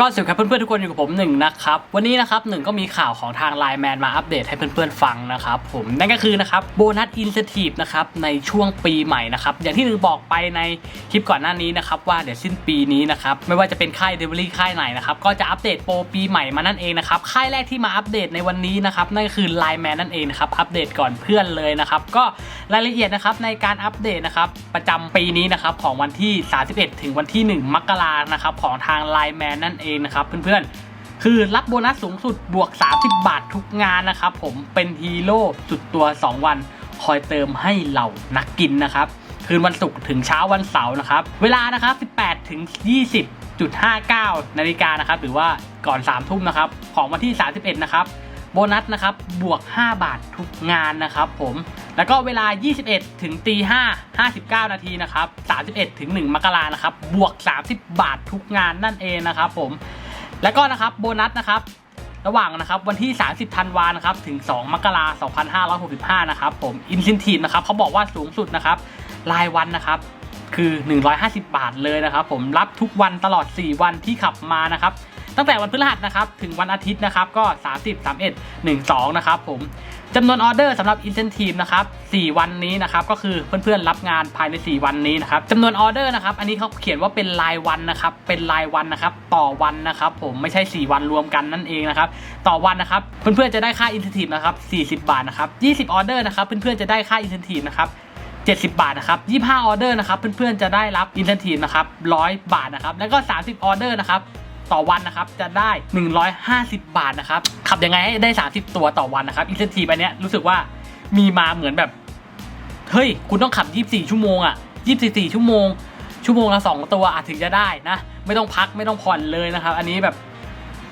ก็สวัสดีครับเพื่อนๆทุกคนอยู่กับผมหนึ่งนะครับวันนี้นะครับหนึ่งก็มีข่าวของทางไลน์แมนมาอัปเดตให้เพื่อนๆฟังนะครับผมนั่นก็คือนะครับโบนัสอินเซทีฟนะครับในช่วงปีใหม่นะครับอย่างที่หนึ่งบอกไปในคลิปก่อนหน้านี้นะครับว่าเดี๋ยวสิ้นปีนี้นะครับไม่ว่าจะเป็นค่ายเดลิเวอรี่ค่ายไหนนะครับก็จะอัปเดตโปรปีใหม่มานั่นเองนะครับค่ายแรกที่มาอัปเดตในวันนี้นะครับนั่นก็คือไลน์แมนนั่นเองนะครับอัปเดตก่อนเพื่อนเลยนะครับก็รายละเอียดนะครับในการอัปเดตนะครับประจำปีนี้นะครับของวันที่ 31 ถึงวันที่ 1 มกรานะครับของทางไลน์แมนนั่นเองนะครับเพื่อนๆ คือรับโบนัสสูงสุดบวก 30 บาททุกงานนะครับผมเป็นฮีโร่สุดตัว 2 วัน คอยเติมให้เหล่านักกินนะครับคืนวันศุกร์ถึงเช้าวันเสาร์นะครับเวลานะครับ 18 ถึง 20.59 นาฬิกานะครับหรือว่าก่อน 3 ทุ่มนะครับของวันที่ 31 นะครับโบนัสนะครับบวก 5 บาททุกงานนะครับผม แล้วก็เวลา 21 ถึงตี5 59 นาทีนะครับ 31 ถึง 1 มกรานะครับ บวก 30 บาททุกงานนั่นเองนะครับผม แล้วก็นะครับโบนัสนะครับ ระหว่างนะครับวันที่ 30 ธันวานะครับ ถึง 2 มกราคม 2565 นะครับผม อินซินทีฟนะครับเขาบอกว่าสูงสุดนะครับ รายวันนะครับ คือ 150 บาทเลยนะครับ ผมรับทุกวันตลอด 4 วันที่ขับมานะครับ ตั้งแต่วันพฤหัสนะครับ ถึงวันอาทิตย์นะครับ ก็ 30 31 12 นะครับผมจำนวนออเดอร์สำหรับ Incentive นะครับ 4 วันนี้นะครับ ก็คือเพื่อนๆรับงานภายใน 4 วันนี้นะครับจำนวนออเดอร์นะครับ อันนี้เขาเขียนว่าเป็นรายวันนะครับ เป็นรายวันนะครับ ต่อวันนะครับ ผมไม่ใช่ 4 วันรวมกันนั่นเองนะครับ ต่อวันนะครับ เพื่อนๆจะได้ค่า Incentive นะครับ 40 บาทนะครับ 20 ออเดอร์นะครับ เพื่อนๆจะได้ค่า Incentive นะครับ 70 บาทนะครับ25ออเดอร์นะครับเพื่อนๆจะได้รับ Incentive นะครับ100 บาทนะครับแล้วก็ 30 ออเดอร์นะครับต่อวันนะครับจะได้ 150 บาทนะครับขับยังไงให้ได้ 30 ตัวต่อวันนะครับอินเซนทีฟอันเนี้ยรู้สึกว่ามีมาเหมือนแบบเฮ้ยคุณต้องขับ 24 ชั่วโมงอะ24 ชั่วโมง ชั่วโมงละ2ตัวอาจถึงจะได้นะ ไม่ต้องพักไม่ต้องผ่อนเลยนะครับ อันนี้แบบ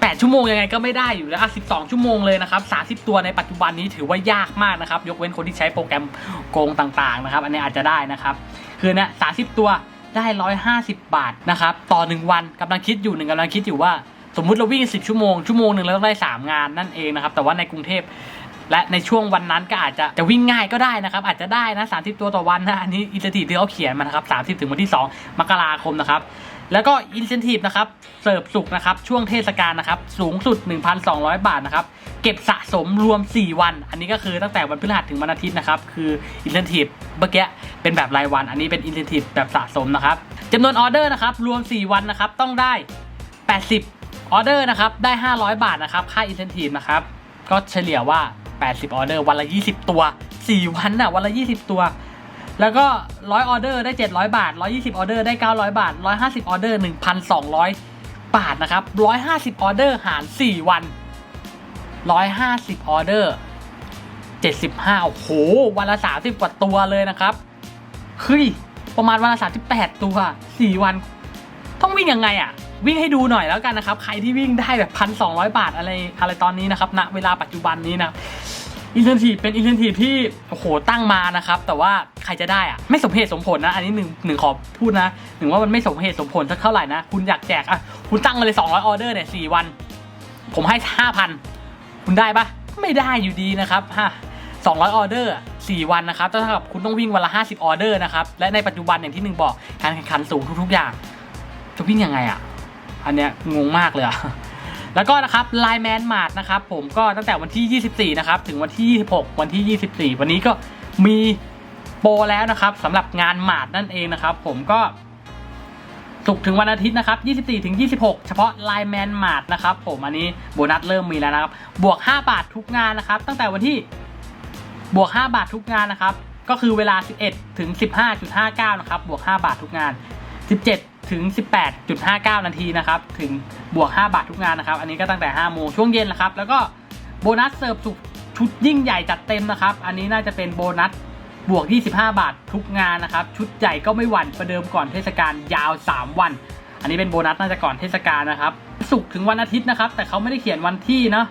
8 ชั่วโมงยังไงก็ไม่ได้อยู่แล้วอะ12 ชั่วโมงเลยนะครับ30 ตัวในปัจจุบันนี้ถือว่ายากมากนะครับ ยกเว้นคนที่ใช้โปรแกรมโกงต่างๆนะครับ อันนี้อาจจะได้นะครับ คือเนี่ย30 ตัวได้ 150 บาทนะครับ ต่อ 1 วันกำลังคิดอยู่หนึ่งกำลังคิดอยู่ว่า สมมุติเราวิ่ง 10 ชั่วโมง ชั่วโมงหนึ่งเราต้องได้ 3 งานนั่นเองนะครับ แต่ว่าในกรุงเทพและในช่วงวันนั้นก็อาจจะจะวิ่งง่ายก็ได้นะครับ อาจจะได้นะ 30 ตัวต่อวันนะ อันนี้อินเซนティที่เขาเขียนมานะครับ 30 ถึงวันที่ 2 มกราคมนะครับ แล้วก็อินเซนティนะครับ เสิร์ฟสุกนะครับ ช่วงเทศกาลนะครับ สูงสุด 1,200 บาทนะครับ เก็บสะสมรวม 4 วัน อันนี้ก็คือตั้งแต่วันพฤหัสถึงวันอาทิตย์นะครับ คืออินเซนティเมื่อกี้เป็นแบบรายวัน อันนี้เป็นอินเซนティแบบสะสมนะครับจำนวนออเดอร์นะครับ รวม 4 วันนะครับ ต้องได้ 80 ออเดอร์นะครับ ได้ 500 บาทนะครับ ค่าอินเซนティนะครับ ก็เฉลี่ยว่า 80 ออเดอร์ วันละ 20 ตัว 4 วันน่ะ วันละ 20 ตัว แล้วก็ 100 ออเดอร์ได้ 700 บาท 120 ออเดอร์ได้ 900 บาท 150 ออเดอร์ 1,200 บาทนะครับ 150 ออเดอร์หาร 4 วัน 150 ออเดอร์ 75 โอ้โห วันละ 30 กว่าตัวเลยนะครับเฮ้ยประมาณวันละ 38 ตัว 4 วัน ต้องวิ่งยังไงอะ วิ่งให้ดูหน่อยแล้วกันนะครับ ใครที่วิ่งได้แบบพันสองบาทอะไรอะไรตอนนี้นะครับณเวลาปัจจุบันนี้นะ อินเทอร์ทีเป็นอินเทอร์ทีที่โอ้โหตั้งมานะครับ แต่ว่าใครจะได้อะไม่สมเหตุสมผลนะ อันนี้หนึ่งหนึ่งขอพูดนะหนึ่งว่ามันไม่สมเหตุสมผลสักเท่าไหร่นะ คุณอยากแจกอะคุณตั้งมาเลย 200 ออเดอร์เนี่ยสี่วัน ผมให้ 5,000 คุณได้ปะไม่ได้อยู่ดีนะครับฮะ200 ออเดอร์สี่วันนะครับเท่ากับคุณต้องวิ่งวันละ 50 ออเดอร์นะครับ และในปัจจุบันอย่างที่หนึ่งบอกการแข่งขันสูงทุกๆอย่าง จะวิ่งยังไงอะ อันเนี้ยงงมากเลยอะ แล้วก็นะครับไลแมนมาร์ทนะครับผมก็ตั้งแต่วันที่ 24 นะครับ ถึงวันที่ 26 วันที่ 24 วันนี้ก็มีโปรแล้วนะครับสำหรับงานมาร์ทนั่นเองนะครับ ผมก็ศุกร์ถึงวันอาทิตย์นะครับ24ถึง26 เฉพาะไลแมนมาร์ทนะครับผมอันนี้โบนัสเริ่มมีแล้วนะครับ บวก 5 บาททุกงานนะครับ ตั้งแต่วันที่บวก 5 บาททุกงานนะครับ ก็คือเวลา 11 ถึง 15.59 นะครับ บวก 5 บาททุกงาน 17 ถึง 18.59 นาทีนะครับ ถึงบวก 5 บาททุกงานนะครับ อันนี้ก็ตั้งแต่ 5 โมงช่วงเย็นนะครับ แล้วก็โบนัสเสิร์ฟสุกชุดยิ่งใหญ่จัดเต็มนะครับ อันนี้น่าจะเป็นโบนัสบวก 25 บาททุกงานนะครับ ชุดใหญ่ก็ไม่หวั่นประเดิมก่อนเทศกาลยาว 3 วัน อันนี้เป็นโบนัสน่าจะก่อนเทศกาลนะครับ สุกถึงวันอาทิตย์นะครับ แต่เขาไม่ได้เขียนวันที่เนะ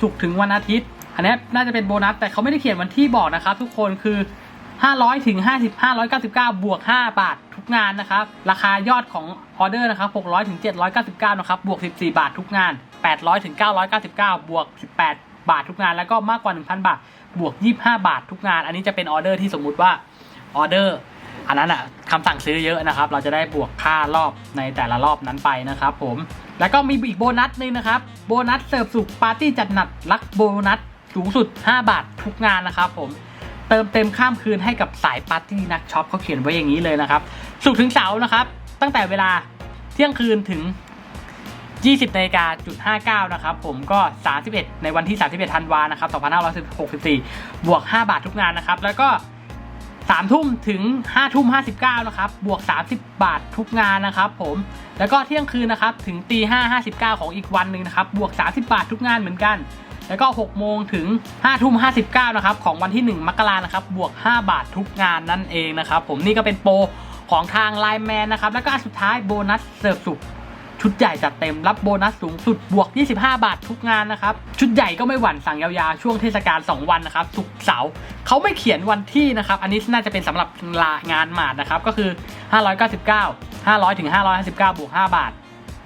สุกถึงวันอาทิตย์ อันนี้น่าจะเป็นโบนัสแต่เขาไม่ได้เขียนวันที่บอกนะครับ ทุกคนคือ 500 ถึง 50 599 บวก 5 บาททุกงานนะครับ ราคายอดของออเดอร์นะครับ 600 ถึง 799 นะครับ บวก 14 บาททุกงาน 800 ถึง 999 บวก 18 บาททุกงาน แล้วก็มากกว่า 1,000 บาท บวก 25 บาททุกงาน อันนี้จะเป็นออเดอร์ที่สมมุติว่าออเดอร์ อันนั้นอะคำสั่งซื้อเยอะนะครับ เราจะได้บวกค่ารอบในแต่ละรอบนั้นไปนะครับผม แล้วก็มีอีกโบนัสหนึงนะครับ โบนัสเสิร์ฟสุขปาร์ตี้จัดหนักรักโบนัสสูงสุด 5 บาททุกงานนะครับผม เติมเต็มข้ามคืนให้กับสายปาร์ตี้นักช็อปเขาเขียนไว้อย่างนี้เลยนะครับสุกถึงเสาร์นะครับ ตั้งแต่เวลาเที่ยงคืนถึง 20นาฬิกาจุด59นะครับผมก็ 31 ในวันที่ 31ธันวานะครับ2564 บวก 5 บาททุกงานนะครับ แล้วก็3ทุ่มถึง5ทุ่ม59นะครับ บวก30บาททุกงานนะครับ ผม แล้วก็เที่ยงคืนนะครับ ถึงตี5 59ของอีกวันหนึ่งนะครับ บวก30บาททุกงานเหมือนกัน แล้วก็ 6 โมงถึง 5 ทุ่ม 59 นะครับ ของวันที่ 1 มกรานะครับ บวก 5 บาททุกงานนั่นเองนะครับ ผมนี่ก็เป็นโปรของทางไลน์แมนนะครับ แล้วก็อันสุดท้ายโบนัสเสิร์ฟสุกชุดใหญ่จัดเต็มรับโบนัสสูงสุดบวก 25 บาททุกงานนะครับ ชุดใหญ่ก็ไม่หวั่นสั่งยาวๆ ช่วงเทศกาล 2 วันนะครับศุกเสาร์เขาไม่เขียนวันที่นะครับ อันนี้น่าจะเป็นสำหรับลางานหมาดนะครับ ก็คือ 599 500ถึง559 บวก 5 บาท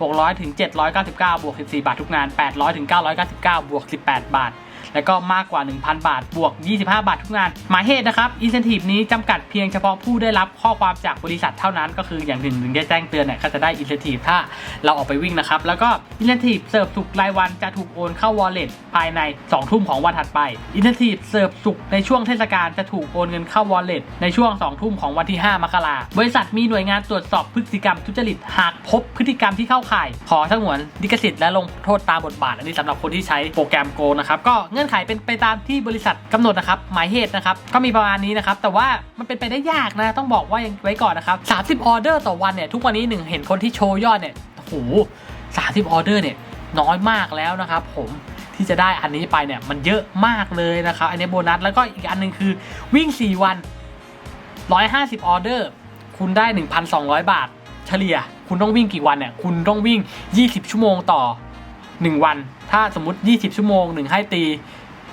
600 ถึง 799 บวก 14 บาททุกงาน 800 ถึง 999 บวก 18 บาท แล้วก็มากกว่า 1,000 บาท บวก 25 บาททุกงาน หมายเหตุนะครับอินเซนティブนี้จำกัดเพียงเฉพาะผู้ได้รับข้อความจากบริษัทเท่านั้น ก็คืออย่างหนึ่งถึงจะแจ้งเตือนเนี่ยก็จะได้อินเซนティブถ้าเราออกไปวิ่งนะครับ แล้วก็อินเซนティブเสิร์ฟสุกรายวันจะถูกโอนเข้า wallet ภายใน 2 ทุ่มของวันถัดไปอินเซนティブเสิร์ฟสุกในช่วงเทศกาลจะถูกโอนเงินเข้า wallet ในช่วง 2 ทุ่มของวันที่ 5 มกราบริษัทมีหน่วยงานตรวจสอบพฤติกรรมทุจริตหากพบพฤติกรรมที่เข้าข่าย ขอสงวนลิขสิทธิ์และลงโทษตามบทบาท อันนี้สำหรับคนที่ใช้โปรแกรมโกนะครับก็เงื่อน ไขเป็นไปตามที่บริษัทกำหนดนะครับหมายเหตุนะครับก็มีประมาณนี้นะครับแต่ว่ามันเป็นไปได้ยากนะต้องบอกว่ายังไว้ก่อนนะครับ30ออเดอร์ต่อวันเนี่ยทุกวันนี้หนึ่งเห็นคนที่โชว์ยอดเนี่ยโอ้โห30ออเดอร์เนี่ยน้อยมากแล้วนะครับผมที่จะได้อันนี้ไปเนี่ยมันเยอะมากเลยนะครับอันนี้โบนัสแล้วก็อีกอันหนึงคือวิ่ง 4 วัน 150 ออเดอร์ คุณได้ 1,200 บาท เฉลี่ย คุณต้องวิ่งกี่วันเนี่ยคุณต้องวิ่ง 20 ชั่วโมงต่อ 1 วัน ถ้าสมมติ 20 ชั่วโมงหนึ่งให้ตี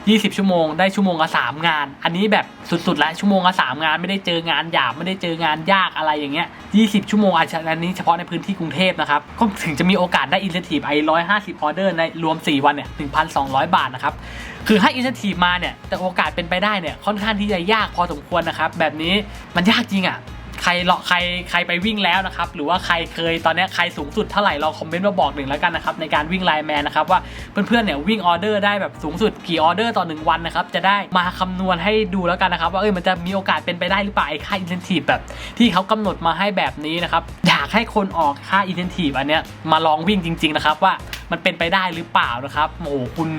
20 ชั่วโมง ได้ชั่วโมงละ3งาน อันนี้แบบสุดๆแล้วชั่วโมงละ3งานไม่ได้เจองานหยาบไม่ได้เจองานยากอะไรอย่างเงี้ย 20 ชั่วโมงอาจจะอันนี้เฉพาะในพื้นที่กรุงเทพนะครับ ก็ถึงจะมีโอกาสได้อินสทอร์ทีฟไอ้ร้อยห้าสิบออเดอร์ในรวม 4 วันเนี่ย1,200 บาทนะครับคือให้อินสทอร์ทีฟมาเนี่ยแต่โอกาสเป็นไปได้เนี่ยค่อนข้างที่จะยากพอสมควรนะครับแบบนี้มันยากจริงอะ่ะ ใครเลาะใครใครไปวิ่งแล้วนะครับ หรือว่าใครเคยตอนนี้ใครสูงสุดเท่าไหร่ลองคอมเมนต์มาบอกหนึ่งแล้วกันนะครับในการวิ่งไลน์แมนนะครับว่าเพื่อนๆเนี่ยวิ่งออเดอร์ได้แบบสูงสุดกี่ออเดอร์ต่อหนึ่งวันนะครับจะได้มาคำนวณให้ดูแล้วกันนะครับว่าเอ้ยมันจะมีโอกาสเป็นไปได้หรือเปล่าไอ้ค่าอินเทนทีฟแบบ ที่เขากำหนดมาให้แบบนี้นะครับอยากให้คนออกค่าอินเทนทีฟอันเนี้ยมาลองวิ่งจริง ๆนะครับว่า มันเป็นไปได้หรือเปล่านะครับโอ้โหคุณ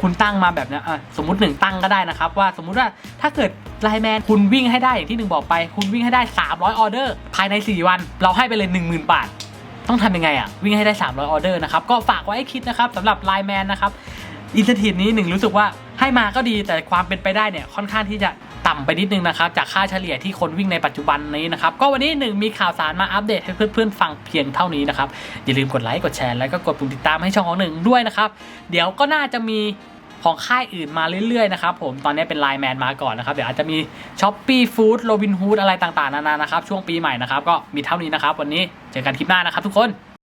คุณตั้งมาแบบนี้อะสมมติหนึ่งตั้งก็ได้นะครับ ว่าสมมุติว่าถ้าเกิดไลแมนคุณวิ่งให้ได้อย่างที่หนึ่งบอกไป คุณวิ่งให้ได้ 300 ออเดอร์ ภายใน 4 วัน เราให้ไปเลย 10,000 บาท ต้องทำยังไงอะ วิ่งให้ได้ 300 ออเดอร์นะครับ ก็ฝากไว้ให้คิดนะครับสำหรับไลแมนนะครับอินเทอร์ทีนี้หนึ่งรู้สึกว่าให้มาก็ดีแต่ความเป็นไปได้เนี่ยค่อนข้างที่จะ ต่ำไปนิดนึงนะครับจากค่าเฉลี่ยที่คนวิ่งในปัจจุบันนี้นะครับก็วันนี้หนึ่งมีข่าวสารมาอัปเดตให้เพื่อนๆฟังเพียงเท่านี้นะครับอย่าลืมกดไลค์กดแชร์แล้วก็กดปุ่มติดตามให้ช่องของหนึ่งด้วยนะครับเดี๋ยวก็น่าจะมีของค่ายอื่นมาเรื่อยๆนะครับผมตอนนี้เป็นไลน์แมนมาก่อนนะครับเดี๋ยวอาจจะมีช้อปปี้ฟู้ดโรบินฮูดอะไรต่างๆนานานะครับช่วงปีใหม่นะครับก็มีเท่านี้นะครับวันนี้เจอกันคลิปหน้านะครับทุกคน